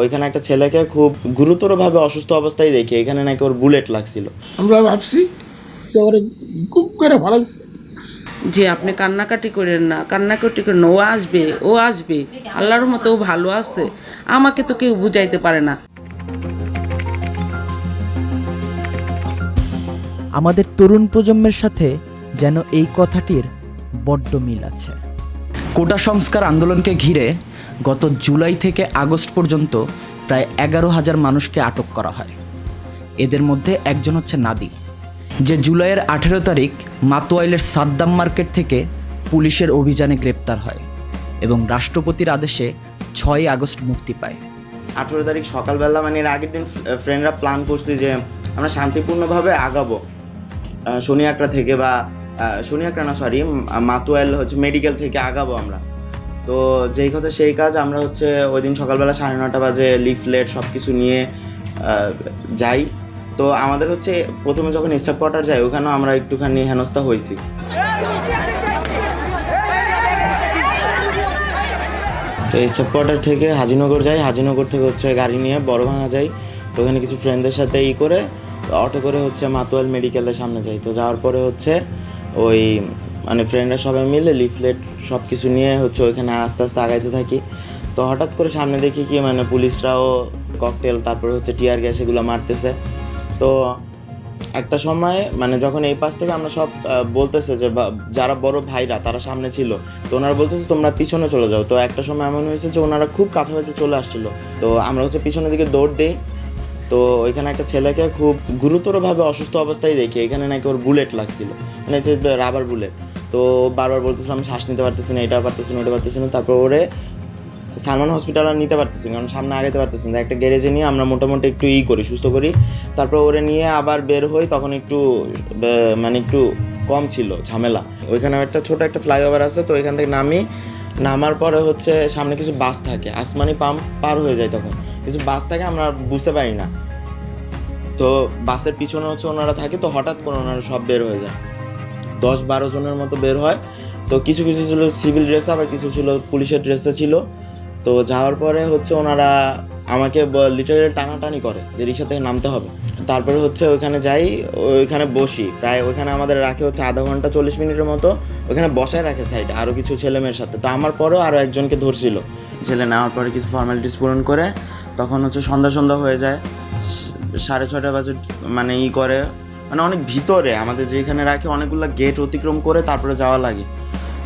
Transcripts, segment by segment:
ওইখানে একটা ছেলেকে খুব গুরুতরভাবে অসুস্থ অবস্থায় দেখি এখানে নাকি ওর বুলেট লাগছিল। আমরা ভাবছি যে ওরা খুব করে ভালো লাগছে। যে আপনি কান্নাকাটি করেন না কান্নাকাটি করেন ও আসবে ও আসবে। আল্লাহর মতো ও ভালো আছে আমাকে তো কেউ বুঝাইতে পারে না। আমাদের তরুণ প্রজন্মের সাথে যেন এই কথাটির বড্ড মিল আছে। কোটা সংস্কার আন্দোলনকে ঘিরে গত জুলাই থেকে আগস্ট পর্যন্ত প্রায় এগারো হাজার মানুষকে আটক করা হয়। এদের মধ্যে একজন হচ্ছে নাদি। যে জুলাইয়ের আঠেরো তারিখ মাতোয়াইলের সাদ্দাম মার্কেট থেকে পুলিশের অভিযানে গ্রেপ্তার হয় এবং রাষ্ট্রপতির আদেশে ছয়ই আগস্ট মুক্তি পায়। আঠেরো তারিখ সকালবেলা মানে এর আগের দিন ফ্রেন্ডরা প্ল্যান করছি যে আমরা শান্তিপূর্ণভাবে আগাবো। আকড়া থেকে বা আহ, শনি আকড়া না সরি মাতুয়াল হচ্ছে মেডিকেল থেকে আগাবো আমরা। তো যেই কথা সেই কাজ আমরা হচ্ছে ওই দিন সকালবেলা সাড়ে নটা বাজে লিফলেট সব কিছু নিয়ে যাই। তো আমাদের হচ্ছে প্রথমে যখন স্টাফ কোয়ার্টার যাই ওখানেও আমরা একটুখানি হেনস্থা হয়েছি তো স্টাফ কোয়ার্টার থেকে হাজিনগর যাই। হাজিনগর থেকে হচ্ছে গাড়ি নিয়ে বড় ভাঙা যাই। তো ওখানে কিছু ফ্রেন্ডদের সাথে ই করে, অটো করে হচ্ছে মাতোয়াল মেডিকেলের সামনে যাই। তো যাওয়ার পরে হচ্ছে ওই মানে ফ্রেন্ডরা সবাই মিলে লিফলেট সব কিছু নিয়ে হচ্ছে ওইখানে আস্তে আস্তে আগাইতে থাকি। তো হঠাৎ করে সামনে দেখি কি মানে পুলিশরাও ককটেল তারপরে হচ্ছে টিয়ার গ্যাস এগুলো মারতেছে। তো একটা সময় মানে যখন এই পাশ থেকে আমরা সব বলতেছে যে যারা বড় ভাইরা তারা সামনে ছিল, তো ওনারা বলতেছে তোমরা পিছনে চলে যাও। তো একটা সময় এমন হয়েছে যে ওনারা খুব কাছাকাছি চলে আসছিল। তো আমরা হচ্ছে পিছনের দিকে দৌড় দিই তো ওইখানে একটা ছেলেকে খুব গুরুতরভাবে অসুস্থ অবস্থায় দেখি এখানে নাকি ওর বুলেট লাগছিল। মানে যে রাবার বুলেট। তো বারবার বলতেছে আমি শ্বাস নিতে পারতেছি না এটা পারতেছি না ওটা পারতেছি না। তারপর ওরে সালমান হসপিটাল আর নিতে পারতেছি কারণ সামনে আগাতে পারতেছি না। একটা গ্যারেজে নিয়ে আমরা মোটামুটি একটু ই করি, সুস্থ করি। তারপর ওরে নিয়ে আবার বের হই, তখন একটু মানে একটু কম ছিল ঝামেলা। ওইখানে একটা ছোট একটা ফ্লাইওভার আছে, তো ওইখান থেকে নামি, নামার পরে হচ্ছে সামনে কিছু বাস থাকে। আসমানি পাম্প পার হয়ে যায় তখন। কিছু বাস থাকে, আমরা বুঝতে পারি না। তো বাসের পিছনে হচ্ছে ওনারা থাকে, তো হঠাৎ করে ওনারা সব বের হয়ে যায়। দশ বারো জনের মতো বের হয়। তো কিছু কিছু ছিল সিভিল ড্রেস আবার কিছু ছিল পুলিশের ড্রেসে ছিল। তো যাওয়ার পরে হচ্ছে ওনারা আমাকে লিটারেল টানাটানি করে যে রিক্সা থেকে নামতে হবে। তারপরে হচ্ছে ওইখানে যাই, ওইখানে বসি। প্রায় ওইখানে আমাদের রাখে হচ্ছে আধা ঘণ্টা চল্লিশ মিনিটের মতো। ওইখানে বসায় রাখে সাইডে আরও কিছু ছেলে মেয়ের সাথে। তো আমার পরেও আরও একজনকে ধরছিল। ছেলে নেওয়ার পরে কিছু ফর্মালিটিস পূরণ করে, তখন হচ্ছে সন্ধ্যা সন্ধ্যা হয়ে যায়। সাড়ে ছটা বাজে মানে ই করে। মানে অনেক ভিতরে, আমাদের যেখানে রাখে অনেকগুলো গেট অতিক্রম করে তারপরে যাওয়া লাগে।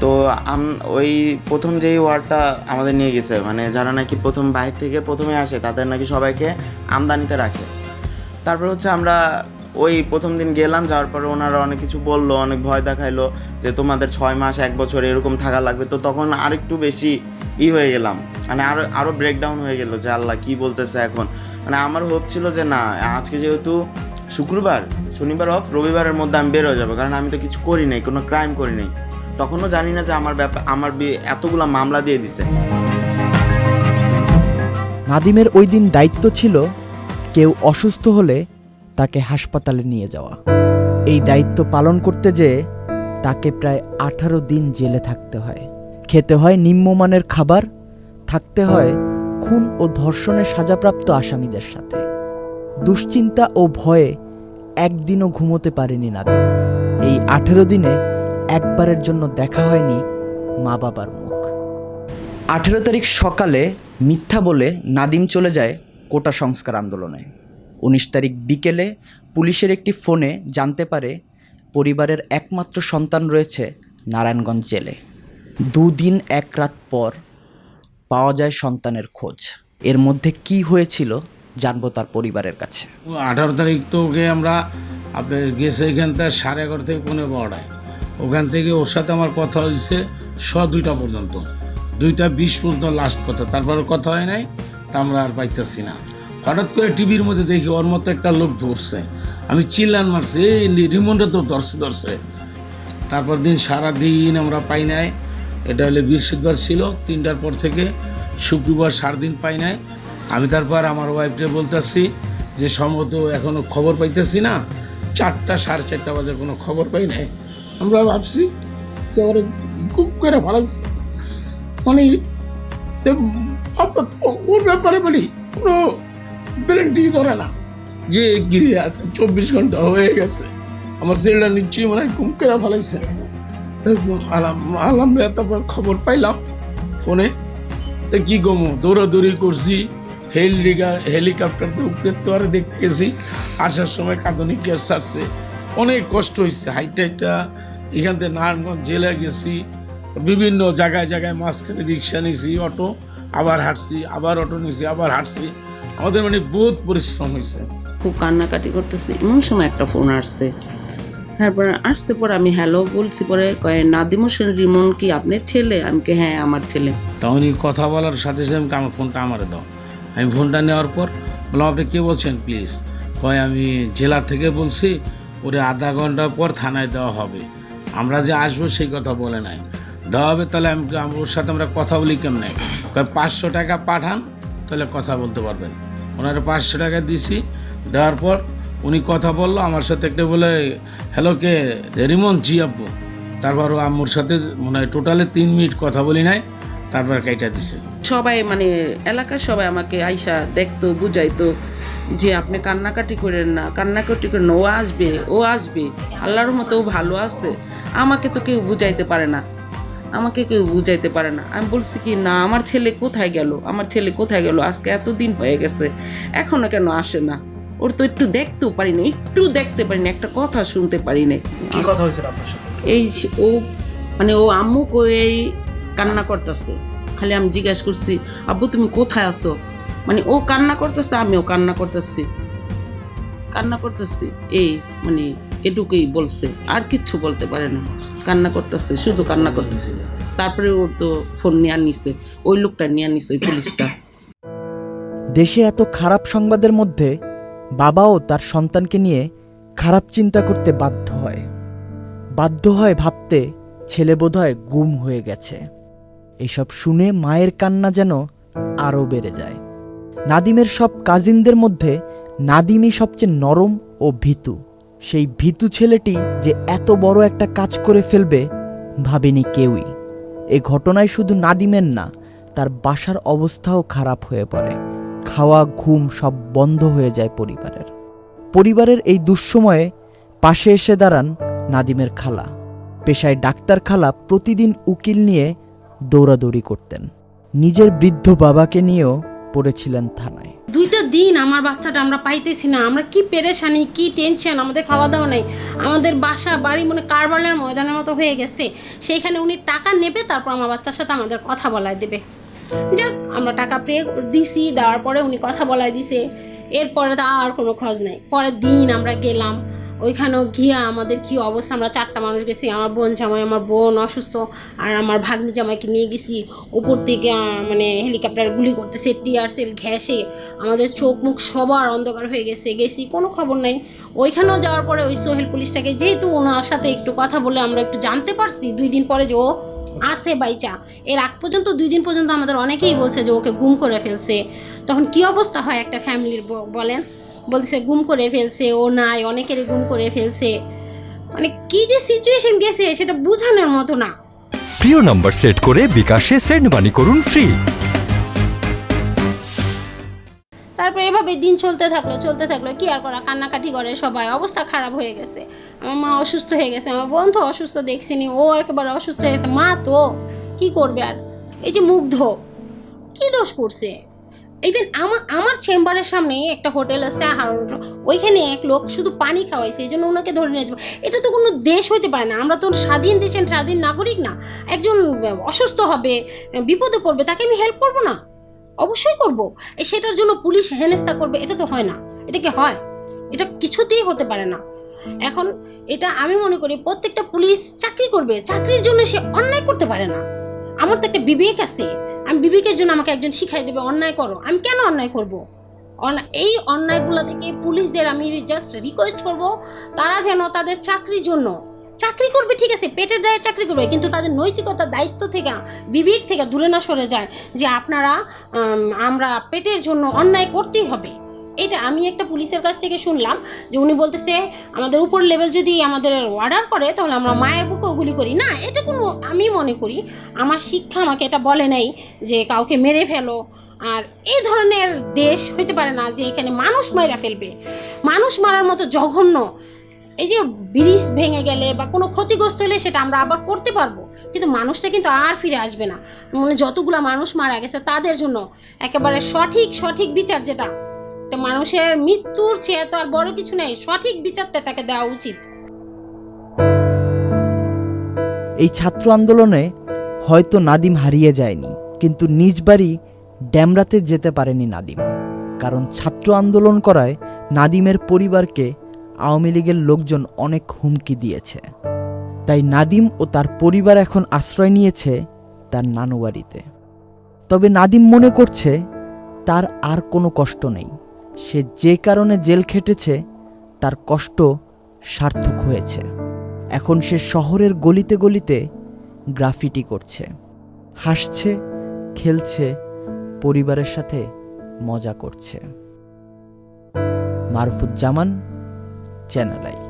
তো আম, ওই প্রথম যেই ওয়ার্ডটা আমাদের নিয়ে গেছে মানে যারা নাকি প্রথম বাইরে থেকে প্রথমে আসে, তাদের নাকি সবাইকে আমদানিতে রাখে। তারপর হচ্ছে আমরা ওই প্রথম দিন গেলাম, যাওয়ার পরে ওনারা অনেক কিছু বলল, অনেক ভয় দেখাইলো যে তোমাদের ছয় মাস, এক বছর এরকম থাকা লাগবে। তো তখন আরেকটু বেশি ই হয়ে গেলাম। মানে আরও আরও ব্রেকডাউন হয়ে গেলো যে আল্লাহ কী বলতেছে এখন। মানে আমার হোপ ছিল যে না, আজকে যেহেতু শুক্রবার, শনিবার অফ রবিবারের মধ্যে আমি বের হয়ে যাব, কারণ আমি তো কিছু করি নাই, কোনো ক্রাইম করি নাই। তখনও জানি না যে আমার ব্যাপার আমার এতগুলা মামলা দিয়ে দিছে। নাদিমের ওই দিন দায়িত্ব ছিল কেউ অসুস্থ হলে তাকে হাসপাতালে নিয়ে যাওয়া। এই দায়িত্ব পালন করতে যেয়ে তাকে প্রায় আঠারো দিন জেলে থাকতে হয়। খেতে হয় নিম্নমানের খাবার, থাকতে হয় খুন ও ধর্ষণের সাজাপ্রাপ্ত আসামিদের সাথে। দুশ্চিন্তা ও ভয়ে একদিনও ঘুমোতে পারেনি নাদিম। এই আঠেরো দিনে একবারের জন্য দেখা হয়নি মা বাবার মুখ। আঠেরো তারিখ সকালে মিথ্যা বলে নাদিম চলে যায় কোটা সংস্কার আন্দোলনে। উনিশ তারিখ বিকেলে পুলিশের একটি ফোনে জানতে পারে পরিবারের একমাত্র সন্তান রয়েছে নারায়ণগঞ্জ জেলে। দুদিন এক রাত পর পাওয়া যায় সন্তানের খোঁজ। এর মধ্যে কি হয়েছিল জানব তার পরিবারের কাছে। আঠারো তারিখ তো ওকে আমরা আপনার গেছে এখান থেকে সাড়ে এগারো থেকে পনেরো বারোটায়। ওখান থেকে ওর সাথে আমার কথা হয়েছে স দুইটা পর্যন্ত। দুইটা বিশ পর্যন্ত লাস্ট কথা। তারপর কথা হয় নাই, তা আমরা আর পাইতেছি না। হঠাৎ করে টিভির মধ্যে দেখি ওর মতো একটা লোক ধরছে। আমি চিল্লান মারছি, এই রিমন্ডে তো ধরছে ধরছে। তারপর দিন সারা দিন আমরা পাই নাই। এটা হলে বৃহস্পতিবার ছিল, তিনটার পর থেকে শুক্রবার সারা দিন পাই নাই। আমি তারপর আমার ওয়াইফকে বলতেছি যে, সম্ভবত এখনও খবর পাইতেছি না, চারটা সাড়ে চারটা বাজে কোনো খবর পাই নাই। আমরা ভাবছি যে, ওরা খুব করে ভালো লাগছে। মানে ওর ব্যাপারে বলি, কোনো ব্রেনটি ধরে না। যে গিরে আজকে চব্বিশ ঘণ্টা হয়ে গেছে। আমার ছেলেটা নিশ্চয়ই মনে ঘুম করে ফেলাইছে তো আলাম- তারপর খবর পাইলাম, ফোনে। তো কি গমো দৌড়াদৌড়ি করছি, হেলিকা, হেলিকপ্টার তো উপরে তো আর দেখতে গেছি, আসার সময় কাঁদনি গ্যাস ছাড়ছে। অনেক কষ্ট হয়েছে হাইটা হাইটা এখান থেকে নারায়ণগঞ্জ জেলে গেছি, বিভিন্ন জায়গায় জায়গায় মাঝখানে রিক্সা নিয়েছি অটো, আবার হাঁটছি, আবার অটো নিয়েছি আবার হাঁটছি। আমাদের মানে বহুত পরিশ্রম হয়েছে খুব কান্নাকাটি করতেছি, এমন সময় একটা ফোন আসছে। তারপরে আসতে পর আমি হ্যালো বলছি পরে কয়ে, নাদিম হোসেন, রিমন কি আপনার ছেলে? আমি কে হ্যাঁ আমার ছেলে। তখনই কথা বলার সাথে সাথে আমাকে আমার ফোনটা আমারে দাও। আমি ফোনটা নেওয়ার পর বললাম, আপনি কে বলছেন প্লিজ কয়, আমি জেলা থেকে বলছি, ওরে আধা ঘণ্টা পর থানায় দেওয়া হবে। আমরা যে আসব সেই কথা বলে নাই। দেওয়া হবে, তাহলে আমি ওর সাথে আমরা কথা বলি কেমনে? কয়, পাঁচশো টাকা পাঠান, তাহলে কথা বলতে পারবেন। ওনারা পাঁচশো টাকা দিছি, দেওয়ার পর উনি কথা বলল, আমার সাথে একটা বলে, হ্যালো কে রিমন জি আব্বু। তারপর আম্মুর সাথে মনে টোটালে তিন মিনিট কথা বলি নাই, তারপর কাইটা দিছে। সবাই মানে এলাকার সবাই আমাকে আইসা দেখতো, বুঝাইতো যে আপনি কান্নাকাটি করেন না, কান্নাকাটি করেন ও আসবে ও আসবে, আল্লাহর মতো ও ভালো আছে, আমাকে তো কেউ বুঝাইতে পারে না, আমাকে কেউ বুঝাইতে পারে না। আমি বলছি কি, না, আমার ছেলে কোথায় গেল? আমার ছেলে কোথায় গেল? আজকে এত দিন হয়ে গেছে, এখনও কেন আসে না? ওর তো একটু দেখতেও পারি না একটু দেখতে পারি না একটা কথা শুনতে পারি না কি কথা হয়েছিল আপনার সাথে? এই ও মানে ও আম্মু করেই কান্না করতেছে। খালি আমি জিজ্ঞাসা করছি আব্বু তুমি কোথায় আছো? মানে ও কান্না করতেছে আমিও কান্না করতেছি। কান্না করতেছি এই মানে এটুকুই বলছে আর কিচ্ছু বলতে পারে না। কান্না করতেছে শুধু কান্না করতেছে। তারপরে ওর তো ফোন নিয়ে নিছে ওই লোকটা নিয়ে নিছে ওই পুলিশটা। দেশে এত খারাপ সংবাদের মধ্যে বাবাও তার সন্তানকে নিয়ে খারাপ চিন্তা করতে বাধ্য হয়। বাধ্য হয় ভাবতে ছেলে বোধহয় গুম হয়ে গেছে। এসব শুনে মায়ের কান্না যেন আরও বেড়ে যায়। নাদিমের সব কাজিনদের মধ্যে নাদিমই সবচেয়ে নরম ও ভীতু। সেই ভীতু ছেলেটি যে এত বড় একটা কাজ করে ফেলবে ভাবেনি কেউই। এ ঘটনায় শুধু নাদিমের না, তার বাসার অবস্থাও খারাপ হয়ে পড়ে। খাওয়া, ঘুম সব বন্ধ হয়ে যায় পরিবারের। পরিবারের এই দুঃসময়ে পাশে এসে দাঁড়ান নাদিমের খালা। পেশায় ডাক্তার খালা প্রতিদিন উকিল নিয়ে দৌড়াদৌড়ি করতেন। নিজের বৃদ্ধ বাবাকে নিয়েও পড়েছিলেন থানায়। দুইটা দিন আমার বাচ্চাটা আমরা পাইতেছি না। আমরা কি পেরেশানি, কি টেনশন আমাদের খাওয়া দাওয়া নেই। আমাদের বাসা, বাড়ি মনে কারবালের ময়দানের মতো হয়ে গেছে। সেইখানে উনি টাকা নেবে, তারপর আমার বাচ্চার সাথে আমাদের কথা বলায় দেবে। যাক, আমরা টাকা পে দিছি, দেওয়ার পরে উনি কথা বলায় দিছে। এরপরে তো আর কোনো খোঁজ নেই। পরের দিন আমরা গেলাম, ওইখানেও গিয়া আমাদের কি অবস্থা? আমরা চারটা মানুষ গেছি, আমার বোন জামাই, আমার বোন অসুস্থ, আর আমার ভাগ্নি জামাইকে নিয়ে গেছি। উপর থেকে মানে হেলিকপ্টার গুলি করতেছে, টিয়ার সেল ঘ্যাসে আমাদের চোখ মুখ সবার অন্ধকার হয়ে গেছে, গেছি, কোনো খবর নাই। ওইখানেও যাওয়ার পরে ওই সোহেল পুলিশটাকে, যেহেতু ওনার সাথে একটু কথা বলে আমরা একটু জানতে পারছি, দুই দিন পরে যে ও আসে বাইচা এর আগ পর্যন্ত, দুই দিন পর্যন্ত আমাদের অনেকেই বলছে যে ওকে গুম করে ফেলছে। তখন কি অবস্থা হয় একটা ফ্যামিলির বলেন? বলছে গুম করে ফেলছে, ও নাই, অনেকেরই গুম করে ফেলছে। মানে কি যে সিচুয়েশন গেছে, সেটা বোঝানোর মতো না। প্রিয় নাম্বার সেট করে বিকাশে সেন্ড মানি করুন ফ্রি তারপর এভাবে দিন চলতে থাকল চলতে থাকল। কি আর করা? কান্নাকাটি করে সবাই। অবস্থা খারাপ হয়ে গেছে। আমার মা অসুস্থ হয়ে গেছে। আমার বন্ধু অসুস্থ দেখছিনি। ও একেবারে অসুস্থ হয়ে গেছে। মা তো? কি করবে আর? এই যে মুগ্ধ। কি দোষ করছে? ইভেন আমার আমার চেম্বারের সামনে একটা হোটেল আছে হারুন ওইখানে এক লোক শুধু পানি খাওয়াইছে এই জন্য ওনাকে ধরে নিয়ে যাব। এটা তো কোনো দেশ হতে পারে না। আমরা তো স্বাধীন দেশের স্বাধীন নাগরিক না। একজন অসুস্থ হবে, বিপদে পড়বে, তাকে আমি হেল্প করব না? অবশ্যই করব। সেটার জন্য পুলিশ হেনস্থা করবে, এটা তো হয় না। এটা কি হয়? এটা কিছুতেই হতে পারে না। এখন এটা আমি মনে করি প্রত্যেকটা পুলিশ চাকরি করবে, চাকরির জন্য সে অন্যায় করতে পারে না। আমার তো একটা বিবেক আছে। আমি বিবেকের জন্য আমাকে একজন শিখাই দেবে, অন্যায় করো। আমি কেন অন্যায় করব? এই অন্যায়গুলো থেকে পুলিশদের আমি জাস্ট রিকোয়েস্ট করব, তারা যেন তাদের চাকরির জন্য চাকরি করবে, ঠিক আছে, পেটের দায়ে চাকরি করবে, কিন্তু তাদের নৈতিকতা দায়িত্ব থেকে, বিবেক থেকে দূরে না সরে যায় যে আপনারা আমরা পেটের জন্য অন্যায় করতেই হবে। এটা আমি একটা পুলিশের কাছ থেকে শুনলাম যে উনি বলতেছে, আমাদের উপর লেভেল যদি আমাদের অর্ডার করে, তাহলে আমরা মায়ের বুকেও গুলি করি। না, এটা কোনো আমি মনে করি, আমার শিক্ষা আমাকে এটা বলে নাই যে কাউকে মেরে ফেলো। আর এই ধরনের দেশ হইতে পারে না যে এখানে মানুষ মারা ফেলবে। মানুষ মারার মতো জঘন্য এই যে ব্রিজ ভেঙে গেলে বা কোনো ক্ষতিগ্রস্ত হলে সেটা আমরা আবার করতে পারব। কিন্তু মানুষটা কিন্তু আর ফিরে আসবে না। মানে যতগুলো মানুষ মারা গেছে, তাদের জন্য একেবারে সঠিক সঠিক বিচার যেটা মানুষের মৃত্যুর চেয়ে তো আর বড় কিছু নেই। সঠিক বিচারটা তাকে দেওয়া উচিত। এই ছাত্র আন্দোলনে হয়তো নাদিম হারিয়ে যায়নি, কিন্তু নিজ বাড়ি ড্যামরাতে যেতে পারেনি নাদিম। কারণ ছাত্র আন্দোলন করায় নাদিমের পরিবারকে আওয়ামী লীগের লোকজন অনেক হুমকি দিয়েছে। তাই নাদিম ও তার পরিবার এখন আশ্রয় নিয়েছে তার নানু বাড়িতে। তবে নাদিম মনে করছে, তার আর কোনো কষ্ট নেই। সে যে কারণে জেল খেটেছে, তার কষ্ট সার্থক হয়েছে। এখন সে শহরের গলিতে গলিতে গ্রাফিটি করছে। হাসছে, খেলছে, পরিবারের সাথে মজা করছে। মারফুজ্জামান চ্যানেল আই